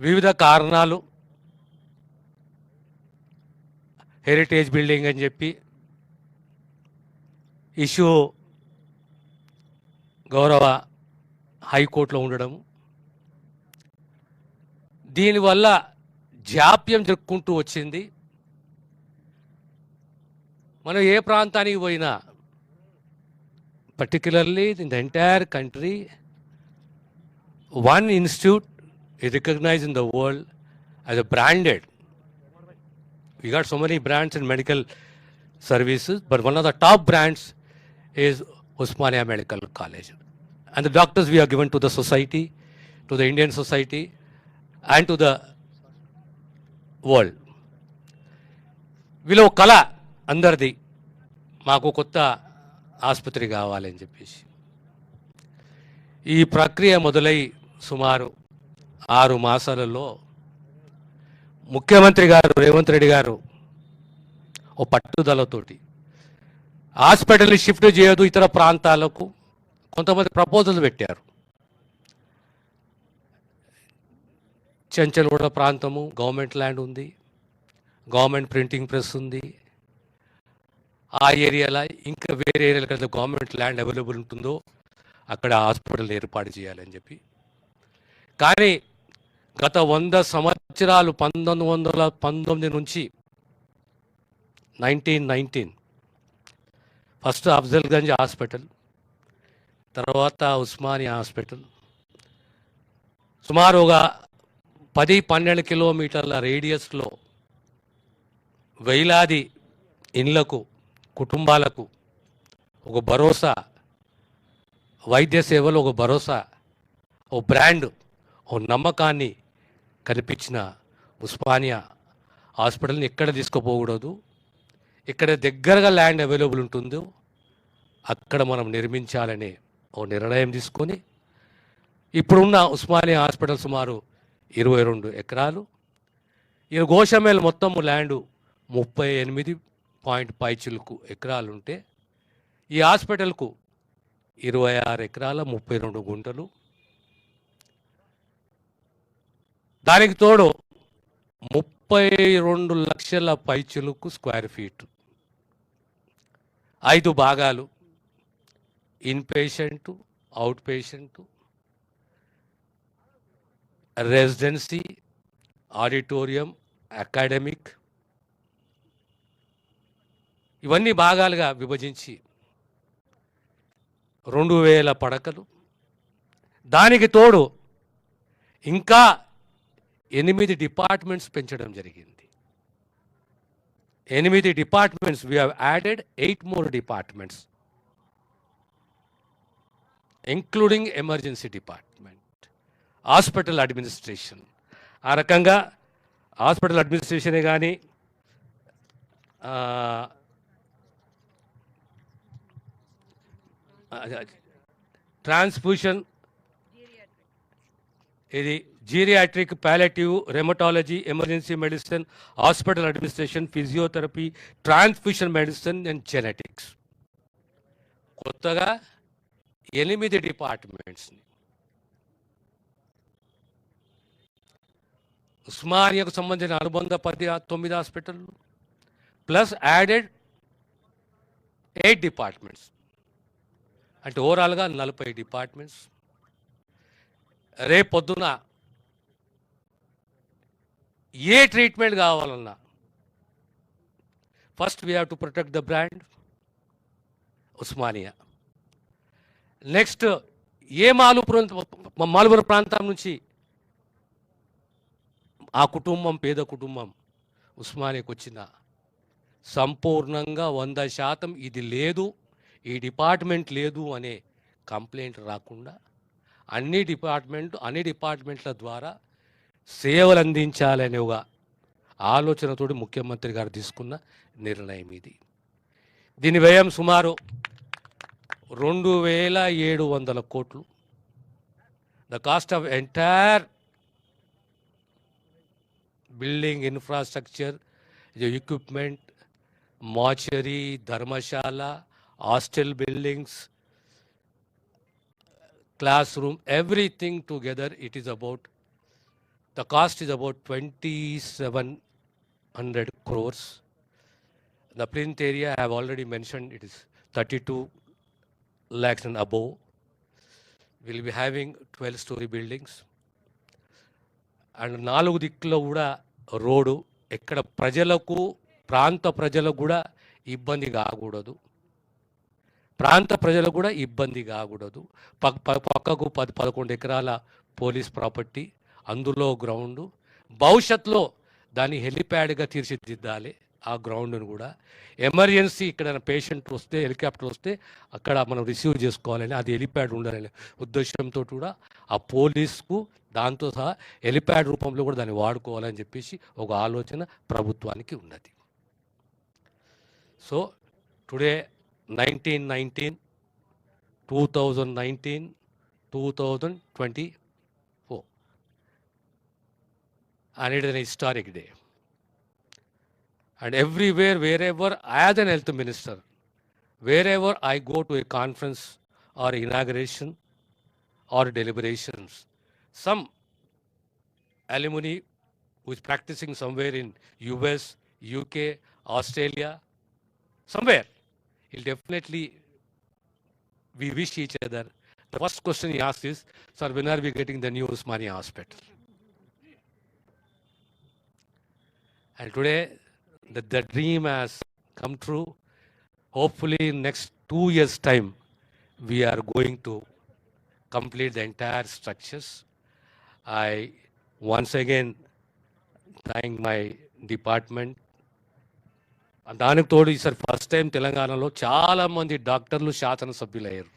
వివిధ కారణాలు heritage building అని చెప్పి ఇష్యూ గౌరవ హైకోర్టులో ఉండడం. దీనివల్ల జాప్యం జరుపుకుంటూ వచ్చింది. మనం ఏ ప్రాంతానికి పోయినా particularly in the entire country one institute is recognized in the world as a branded. We got so many brands in medical services, but one of the top brands is Usmania Medical College. And the doctors we are given to the society, to the Indian society, and to the world. వీళ్ళు ఒక కళ అందరిది మాకు కొత్త ఆసుపత్రి కావాలని చెప్పేసి ఈ ప్రక్రియ మొదలై సుమారు ఆరు మాసాలలో ముఖ్యమంత్రి గారు రేవంత్ రెడ్డి గారు ఓ పట్టుదలతోటి హాస్పిటల్ని షిఫ్ట్ చేయదు ఇతర ప్రాంతాలకు కొంతమంది ప్రపోజల్ పెట్టారు. చెంచల్గూడ ప్రాంతము గవర్నమెంట్ ల్యాండ్ ఉంది గవర్నమెంట్ ప్రింటింగ్ ప్రెస్ ఉంది. ఆ ఏరియాలో ఇంకా వేరే ఏరియాలో కదా గవర్నమెంట్ ల్యాండ్ అవైలబుల్ ఉంటుందో అక్కడ హాస్పిటల్ ఏర్పాటు చేయాలని చెప్పి. కానీ గత వంద సంవత్సరాలు పంతొమ్మిది వందల పంతొమ్మిది నుంచి nineteen nineteen first Afzalgunj hospital తర్వాత ఉస్మానియా హాస్పిటల్ సుమారుగా పది పన్నెండు కిలోమీటర్ల రేడియస్లో వేలాది ఇండ్లకు కుటుంబాలకు ఒక భరోసా వైద్య సేవలు ఒక భరోసా ఓ బ్రాండ్ ఓ నమ్మకాన్ని కనిపించిన ఉస్మానియా హాస్పిటల్ని ఎక్కడ తీసుకుపోకూడదు ఇక్కడ దగ్గరగా ల్యాండ్ అవైలబుల్ ఉంటుందో అక్కడ మనం నిర్మించాలనే ఓ నిర్ణయం తీసుకొని ఇప్పుడున్న ఉస్మానియా హాస్పిటల్ సుమారు ఇరవై రెండు ఎకరాలు. ఈ గోషమేల్ మొత్తం ల్యాండ్ ముప్పై ఎనిమిది పాయింట్ పైచిలకు ఎకరాలు ఉంటే ఈ హాస్పిటల్కు ఇరవై ఆరు ఎకరాల ముప్పై రెండు గుంటలు దానికి తోడు ముప్పై రెండు లక్షల పైచులకు స్క్వేర్ ఫీట్. ఐదు భాగాలు. In patient out patient residency auditorium academic. ఇవన్నీ భాగాలుగా విభజించి రెండు వేల పడకలు. దానికి తోడు ఇంకా ఎనిమిది డిపార్ట్మెంట్స్ పెంచడం జరిగింది. ఎనిమిది departments we have added eight more departments including emergency department hospital administration ఆ రకంగా హాస్పిటల్ అడ్మినిస్ట్రేషనే కానీ ట్రాన్స్ఫ్యూషన్ ఇది geriatric palliative rheumatology emergency medicine hospital administration physiotherapy transfusion medicine and genetics కొత్తగా ఎనిమిది డిపార్ట్మెంట్స్ని ఉస్మానియాకు సంబంధించిన అనుబంధ పది తొమ్మిది హాస్పిటల్లు ప్లస్ యాడెడ్ ఎయిట్ డిపార్ట్మెంట్స్ అంటే ఓవరాల్గా నలభై డిపార్ట్మెంట్స్ రేపు పొద్దున ఏ ట్రీట్మెంట్ కావాలన్నా first we have to protect the brand Osmania. Next ఏ మాలుపురం మాలుపురం ప్రాంతం నుంచి ఆ కుటుంబం పేద కుటుంబం ఉస్మానియాకి వచ్చిన సంపూర్ణంగా వంద శాతం ఇది లేదు ఈ డిపార్ట్మెంట్ లేదు అనే కంప్లైంట్ రాకుండా అన్ని డిపార్ట్మెంట్ అన్ని డిపార్ట్మెంట్ల ద్వారా సేవలు అందించాలనే ఒక ఆలోచనతోటి ముఖ్యమంత్రి గారు తీసుకున్న నిర్ణయం ఇది. దీని వ్యయం సుమారు రెండు వేల ఏడు వందల కోట్లు. The cost of entire building infrastructure equipment mortuary dharamshala hostel buildings class room everything together it is about The cost is about 2,700 crores. The plinth area, I have already mentioned, it is 32 lakhs and above. We'll be having 12-story buildings. And నాలుగు దిక్కులో కూడా road ఎక్కడ ప్రజలకు ప్రాంత ప్రజలకు కూడా ఇబ్బంది కాకూడదు ప్రాంత ప్రజలకు కూడా ఇబ్బంది కాకూడదు పక్ ప- పక్కకు పది పదకొండు ఎకరాల పోలీస్ ప్రాపర్టీ అందులో గ్రౌండు. భవిష్యత్తులో దాన్ని హెలిప్యాడ్గా తీర్చిదిద్దాలి ఆ గ్రౌండ్ను కూడా. ఎమర్జెన్సీ ఇక్కడ పేషెంట్ వస్తే హెలికాప్టర్ వస్తే అక్కడ మనం రిసీవ్ చేసుకోవాలని అది హెలిప్యాడ్ ఉండాలని ఉద్దేశంతో కూడా ఆ పోలీస్కు దాంతో సహా హెలిప్యాడ్ రూపంలో కూడా దాన్ని వాడుకోవాలని చెప్పేసి ఒక ఆలోచన ప్రభుత్వానికి ఉన్నది. So today nineteen nineteen two thousand nineteen two thousand twenty and it is an historic day. And everywhere, wherever, I as an health minister, wherever I go to a conference or inauguration or deliberations, some alumni who is practicing somewhere in US, UK, Australia, somewhere, he'll definitely, we wish each other. The first question he asks is, sir, when are we getting the new Usmania hospital? And today, the, the dream has come true. Hopefully, in next two years' time, we are going to complete the entire structures. I once again thank my department. దానికి తోడు ఈసారి first time తెలంగాణలో చాలా మంది డాక్టర్లు శాసనసభ్యులు అయ్యారు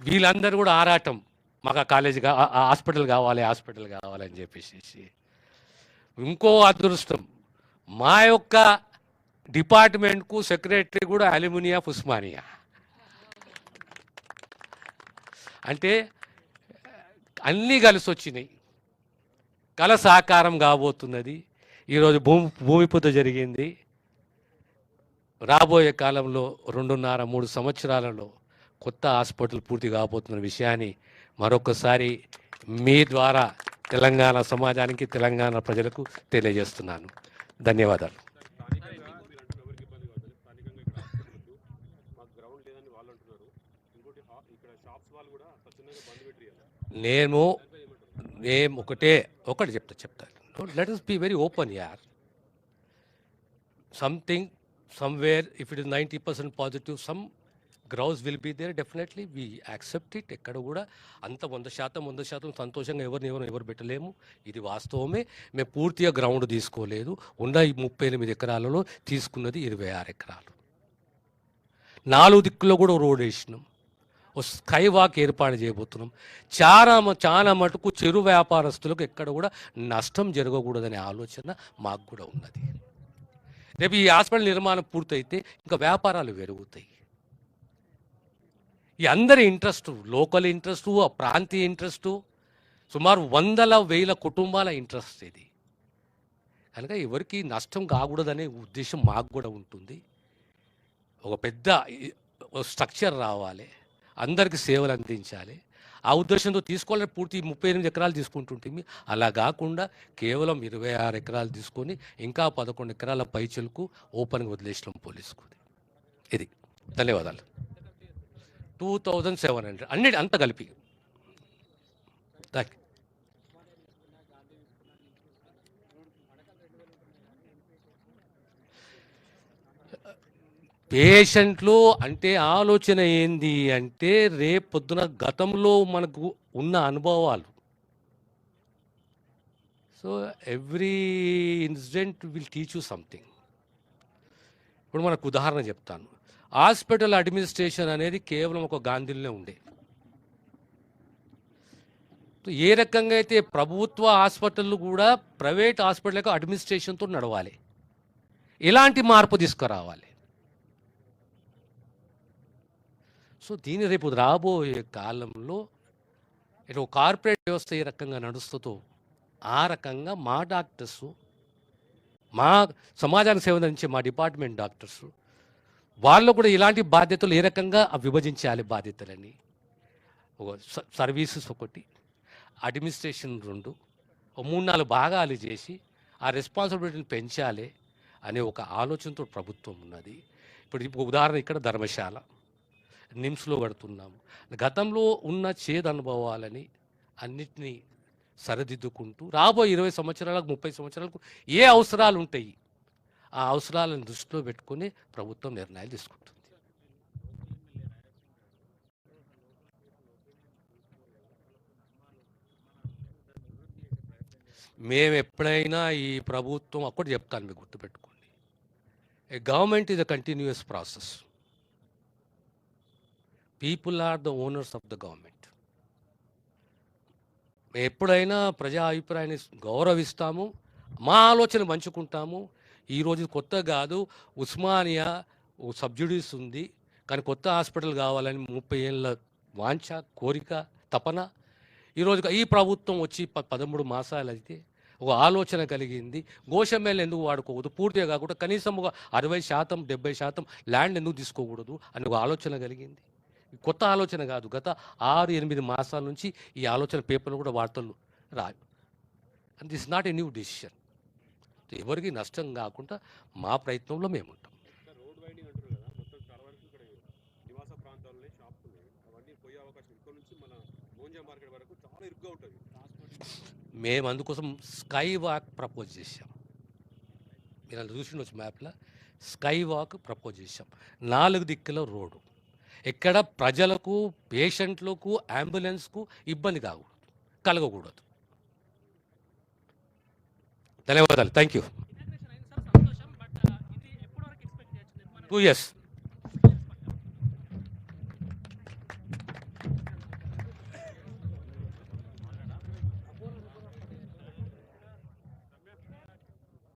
వీళ్ళందరూ కూడా ఆరాటం మాకు ఆ కాలేజీ కా హాస్పిటల్ కావాలి హాస్పిటల్ కావాలని చెప్పేసి ఇంకో అదృష్టం. మా యొక్క డిపార్ట్మెంట్కు సెక్రటరీ కూడా అల్యూమినియా ఉస్మానియా. అంటే అన్నీ కలిసి వచ్చినాయి. కళ సాకారం కాబోతున్నది. ఈరోజు భూమి భూమి పూజ జరిగింది. రాబోయే కాలంలో రెండున్నర మూడు సంవత్సరాలలో కొత్త హాస్పిటల్ పూర్తి కాబోతున్న విషయాన్ని మరొకసారి మీ ద్వారా తెలంగాణ సమాజానికి తెలంగాణ ప్రజలకు తెలియజేస్తున్నాను. ధన్యవాదాలు. నేను నేను ఒకటే ఒకటి చెప్తా చెప్తా. Let us be very open యార్ something somewhere if it is ninety percent positive some grouse will be there definitely we accept it ఎక్కడ కూడా అంత వంద శాతం వంద శాతం సంతోషంగా ఎవరిని ఎవరు ఎవరు పెట్టలేము. ఇది వాస్తవమే. మేము పూర్తిగా గ్రౌండ్ తీసుకోలేదు. ఉన్న ఈ ముప్పై ఎనిమిది ఎకరాలలో తీసుకున్నది ఇరవై ఆరు ఎకరాలు. నాలుగు దిక్కుల్లో కూడా రోడ్ వేసినాం. ఓ స్కై వాక్ ఏర్పాటు చేయబోతున్నాం. చాలా చాలా మటుకు చెరు వ్యాపారస్తులకు ఎక్కడ కూడా నష్టం జరగకూడదనే ఆలోచన మాకు కూడా ఉన్నది. రేపు ఈ హాస్పిటల్ నిర్మాణం పూర్తయితే ఇంకా వ్యాపారాలు పెరుగుతాయి. ఈ అందరి ఇంట్రెస్ట్ లోకల్ ఇంట్రెస్టు ఆ ప్రాంతీయ ఇంట్రెస్టు సుమారు వందల వేల కుటుంబాల ఇంట్రెస్ట్ ఇది. కనుక ఎవరికి నష్టం కాకూడదనే ఉద్దేశం మాకు కూడా ఉంటుంది. ఒక పెద్ద స్ట్రక్చర్ రావాలి అందరికి సేవలు అందించాలి. ఆ ఉద్దేశంతో తీసుకోవాలని పూర్తి ముప్పై ఎనిమిది ఎకరాలు తీసుకుంటుంటే అలా కాకుండా కేవలం ఇరవై ఆరు ఎకరాలు తీసుకొని ఇంకా పదకొండు ఎకరాల పైచలకు ఓపెన్గా వదిలేసినాం పోలీసుకు. ఇది. ధన్యవాదాలు. Two thousand seven hundred. అన్నిటి అంత కలిపి. పేషెంట్లు అంటే ఆలోచన ఏంది అంటే రేపు పొద్దున గతంలో మనకు ఉన్న అనుభవాలు. So every incident will teach you something ఇప్పుడు మనకు ఉదాహరణ చెప్తాను. హాస్పిటల్ అడ్మినిస్ట్రేషన్ అనేది కేవలం ఒక గాంధీలోనే ఉండే. ఏ రకంగా అయితే ప్రభుత్వ హాస్పిటల్ కూడా ప్రైవేట్ హాస్పిటల్కి అడ్మినిస్ట్రేషన్తో నడవాలి. ఇలాంటి మార్పు తీసుకురావాలి? సో దీని రేపు రాబోయే కాలంలో ఇటు కార్పొరేట్ వ్యవస్థ ఏ రకంగా నడుస్తుందో ఆ రకంగా మా డాక్టర్స్ మా సమాజానికి సేవ అందించే మా డిపార్ట్మెంట్ డాక్టర్స్ వాళ్ళు కూడా ఇలాంటి బాధ్యతలు ఏ రకంగా విభజించాలి బాధ్యతలని? ఒక స- సర్వీసెస్ ఒకటి అడ్మినిస్ట్రేషన్ రెండు మూడు నాలుగు భాగాలు చేసి ఆ రెస్పాన్సిబిలిటీని పెంచాలి అనే ఒక ఆలోచనతో ప్రభుత్వం ఉన్నది. ఇప్పుడు ఇప్పుడు ఉదాహరణ ఇక్కడ ధర్మశాల. నిమ్స్లో కడుతున్నాము. గతంలో ఉన్న చేదు అనుభవాలని అన్నిటినీ సరిదిద్దుకుంటూ రాబోయే ఇరవై సంవత్సరాలకు ముప్పై సంవత్సరాలకు ఏ అవసరాలు ఉంటాయి? ఆ అవసరాలను దృష్టిలో పెట్టుకుని ప్రభుత్వం నిర్ణయాలు తీసుకుంటుంది. మేము ఎప్పుడైనా ఈ ప్రభుత్వం అక్కడ చెప్తాను మీకు గుర్తుపెట్టుకోండి. A government is a continuous process people are the owners of the government మేము ఎప్పుడైనా ప్రజా అభిప్రాయాన్ని గౌరవిస్తాము మా ఆలోచన పంచుకుంటాము ఈరోజు కొత్త కాదు. ఉస్మానియా ఓ సబ్సిడీస్ ఉంది. కానీ కొత్త హాస్పిటల్ కావాలని ముప్పై ఏళ్ళ వాంఛ కోరిక తపన. ఈరోజు ఈ ప్రభుత్వం వచ్చి ప పదమూడు మాసాలు అయితే ఒక ఆలోచన కలిగింది. గోషమేలు ఎందుకు వాడుకోవద్దు పూర్తిగా కాకుండా కనీసం ఒక అరవై శాతం డెబ్బై శాతం ల్యాండ్ ఎందుకు తీసుకోకూడదు అని ఒక ఆలోచన కలిగింది. కొత్త ఆలోచన కాదు. గత ఆరు ఎనిమిది మాసాల నుంచి ఈ ఆలోచన పేపర్లు కూడా వార్తలు రాదు and this not a new decision ఎవరికి నష్టం కాకుండా మా ప్రయత్నంలో మేము ఉంటాం మేము అందుకోసం స్కై వాక్ ప్రపోజ్ చేశాం. మీరు అలా చూసిండొచ్చు మ్యాప్లో. స్కై వాక్ ప్రపోజ్ చేశాం. నాలుగు దిక్కుల రోడ్డు. ఎక్కడ ప్రజలకు పేషెంట్లకు అంబులెన్స్కు ఇబ్బంది కాకూడదు కలగకూడదు. ధన్యవాదాలు. థ్యాంక్ యూ సంతోషం బట్ వరకు ఎక్స్పెక్ట్ టూ ఇయర్స్